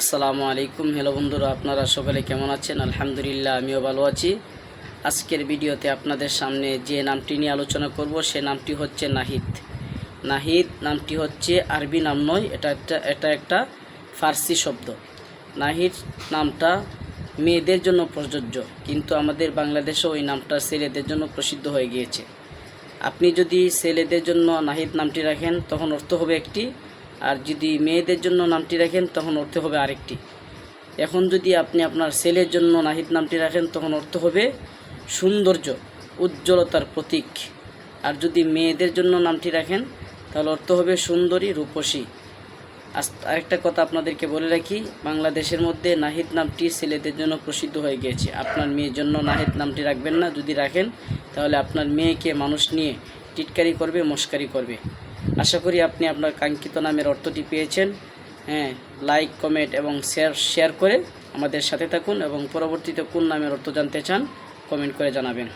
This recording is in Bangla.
আসসালামু আলাইকুম। হ্যালো বন্ধুরা, আপনারা সকলে কেমন আছেন? আলহামদুলিল্লাহ, আমিও ভালো আছি। আজকের ভিডিওতে আপনাদের সামনে যে নামটি নিয়ে আলোচনা করব, সে নামটি হচ্ছে নাহিদ। নাহিদ নামটি হচ্ছে আরবি নাম নয়, এটা একটা এটা একটা ফার্সি শব্দ। নাহিদ নামটা মেয়েদের জন্য প্রযোজ্য, কিন্তু আমাদের বাংলাদেশেও ওই নামটা ছেলেদের জন্য প্রসিদ্ধ হয়ে গিয়েছে। আপনি যদি ছেলেদের জন্য নাহিদ নামটি রাখেন, তখন অর্থ হবে একটি আর যদি মেয়েদের জন্য নামটি রাখেন, তখন অর্থ হবে আরেকটি। এখন যদি আপনি আপনার ছেলের জন্য নাহিদ নামটি রাখেন, তখন অর্থ হবে সৌন্দর্য, উজ্জ্বলতার প্রতীক। আর যদি মেয়েদের জন্য নামটি রাখেন, তাহলে অর্থ হবে সুন্দরী রূপসী। আরেকটা কথা আপনাদেরকে বলে রাখি, বাংলাদেশের মধ্যে নাহিদ নামটি ছেলেদের জন্য প্রসিদ্ধ হয়ে গিয়েছে। আপনার মেয়ের জন্য নাহিদ নামটি রাখবেন না, যদি রাখেন, তাহলে আপনার মেয়েকে মানুষ নিয়ে টিটকারি করবে, মস্কারি করবে। আশা করি আপনি আপনার কাঙ্ক্ষিত নামের অর্থটি পেয়েছেন। হ্যাঁ লাইক কমেন্ট এবং শেয়ার শেয়ার করে আমাদের সাথে থাকুন এবং পরবর্তীতে কোন নামের অর্থ জানতে চান কমেন্ট করে জানাবেন।